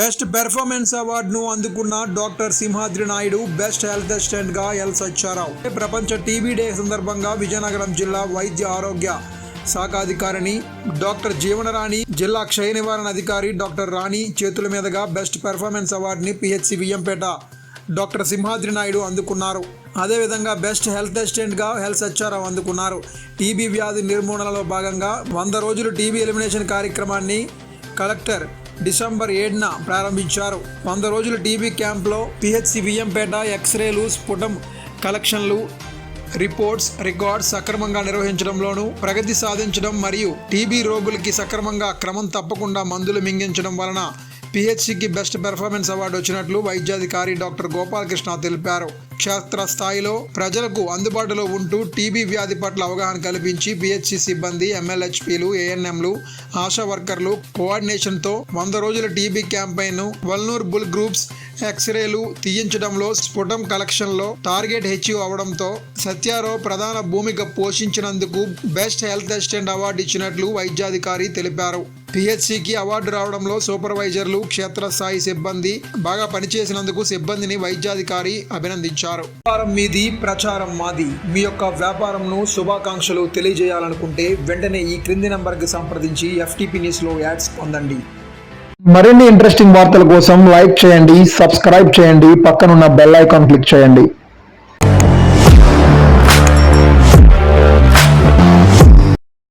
Best performance అవార్డును అందుకున్న doctor Simhadri Naidu best health అసిస్టెంట్గా ఎల్ సత్యారావు. ప్రపంచ టీబీ డే సందర్భంగా విజయనగరం జిల్లా వైద్య ఆరోగ్య శాఖ అధికారిని డాక్టర్ జీవనరాణి జిల్లా క్షయ నివారణ అధికారి డాక్టర్ రాణి చేతుల మీదుగా బెస్ట్ పెర్ఫార్మెన్స్ అవార్డుని పిహెచ్సి వియ్యంపేట డాక్టర్ సింహాద్రి నాయుడు అందుకున్నారు. అదేవిధంగా బెస్ట్ హెల్త్ అసిస్టెంట్గా హెల్త్ సచ్చారావు అందుకున్నారు. టీబీ వ్యాధి నిర్మూలనలో భాగంగా వంద రోజులు టీబీ ఎలిమినేషన్ కార్యక్రమాన్ని కలెక్టర్ డిసెంబర్ ఏడున ప్రారంభించారు. వంద రోజుల టీబీ క్యాంప్లో పిహెచ్సి బియ్యంపేట ఎక్స్రేలు స్ఫుటం కలెక్షన్లు రిపోర్ట్స్ రికార్డ్స్ సక్రమంగా నిర్వహించడంలోనూ ప్రగతి సాధించడం మరియు టీబీ రోగులకి సక్రమంగా క్రమం తప్పకుండా మందులు మింగించడం వలన పిహెచ్సికి బెస్ట్ పెర్ఫార్మెన్స్ అవార్డు వచ్చినట్లు వైద్యాధికారి డాక్టర్ గోపాలకృష్ణ తెలిపారు. క్షేత్ర స్థాయిలో ప్రజలకు అందుబాటులో ఉంటూ టీబీ వ్యాధి పట్ల అవగాహన కల్పించి పిహెచ్సి సిబ్బంది ఎమ్మెల్హెచ్పీలు ఏఎన్ఎంలు ఆశా వర్కర్లు కోఆర్డినేషన్తో వంద రోజుల టీబీ క్యాంపెయిన్ వల్నూర్బుల్ గ్రూప్స్ ఎక్స్రేలు తీయించడంలో స్ఫుటం కలెక్షన్లో టార్గెట్ హెచ్యూ అవడంతో సత్యారావు ప్రధాన భూమిక పోషించినందుకు బెస్ట్ హెల్త్ అసిస్టెంట్ అవార్డు ఇచ్చినట్లు వైద్యాధికారి తెలిపారు. పిహెచ్సికి అవార్డు రావడంలో సూపర్వైజర్లు క్షేత్రస్థాయి సిబ్బంది బాగా పనిచేసినందుకు సిబ్బందిని వైద్యాధికారి అభినందించారు. వ్యాపారం మీది ప్రచారం మాది. మీ యొక్క వ్యాపారంను శుభాకాంక్షలు తెలియజేయాలనుకుంటే వెంటనే ఈ క్రింది నంబర్కి సంప్రదించి ఎఫ్టీపీ న్యూస్లో యాడ్స్ పొందండి. మరిన్ని ఇంట్రెస్టింగ్ వార్తల కోసం లైక్ చేయండి సబ్స్క్రైబ్ చేయండి పక్కనున్న బెల్ ఐకాన్ క్లిక్ చేయండి.